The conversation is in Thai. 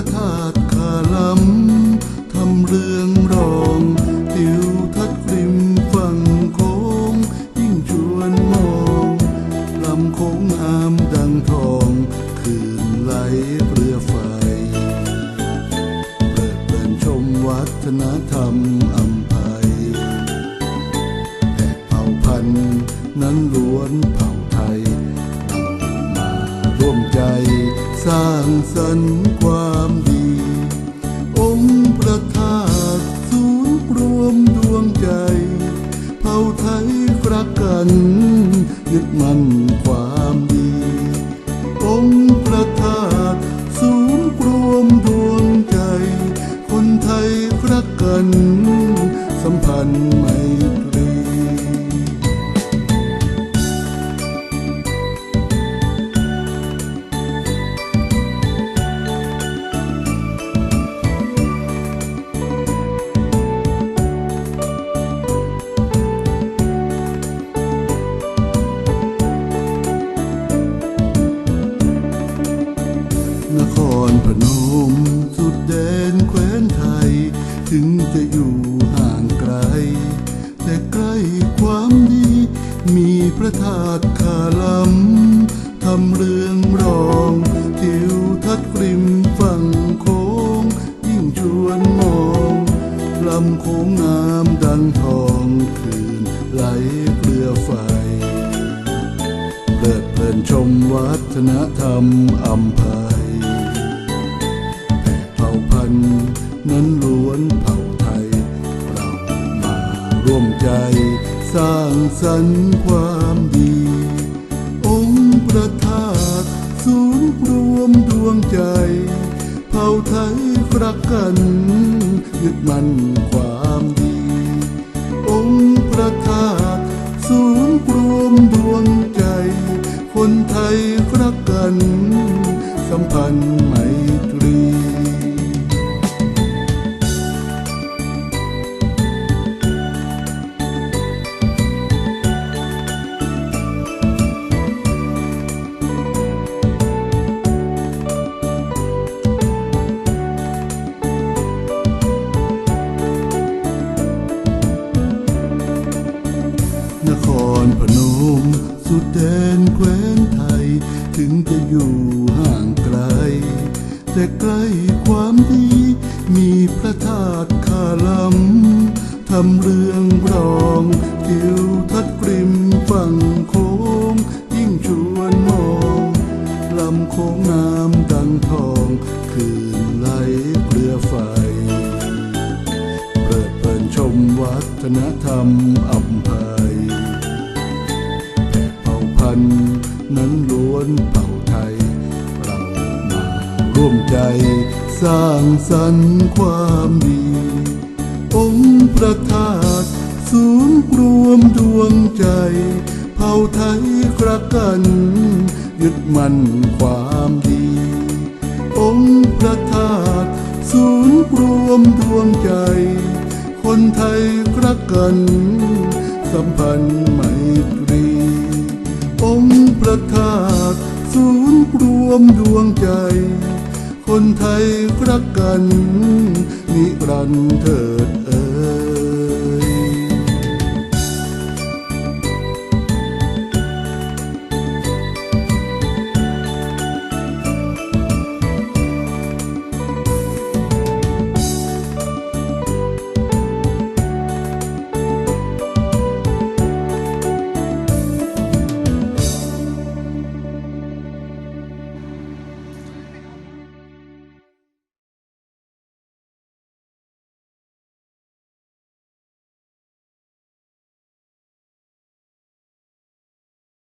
ระธาตุคาลัมทำเรื่องรองทิวทัศน์ริมฝั่งโค้งยิ่งชวนมองลำโค้งอามดังทองคืนไหลเรือไฟเปิดเปินชมวัฒนธรรมอัมภัยแขกเผ่าพันธุ์นั้นล้วนเผ่าไทย มาร่วมใจสร้างสรรค์ รั พระธาตุคาลัมทำเรืองรองทิวทัศน์ริมฝั่งโค้ง ยิ่งชวนมองลำโค้งงามดังทองคืนไหลเรือไฟเพลิดเพลินชมวัฒนธรรมอัมภัยแผ่เผ่าพันธุ์นั้นล้วนเผ่าไทย เรามาร่วมใจ สร้างสรรค์ความดี องค์ประธาตศูนย์รวมดวงใจ เผ่าไทยรักกัน ยึดมั่น นมสุดแดนแคว้นไทย ถึงจะอยู่ห่างไกล แต่ใกล้ความดี มีพระธาตุคาลัมทำเรื่องรองทิวทัศน์กริมฝั่งโค้ง ยิ่งชวนมองลำโค้งงามดังทองคืนไหลเรือไฟเพลิดเพลินชมวัฒนธรรมอัมภัย นเผ่าไทย เรามาร่วมใจสร้างสรรค์ความดี องค์ประธาตุศูนย์รวมดวงใจ เผ่าไทยกรักกัน ยึดมั่นความดี องค์ประธาตุศูนย์รวมดวงใจ คนไทยรักกัน สัมพันธ์ไมตรี องค์ประธาตุศูน รวมดวงใจ คนไทยรักกัน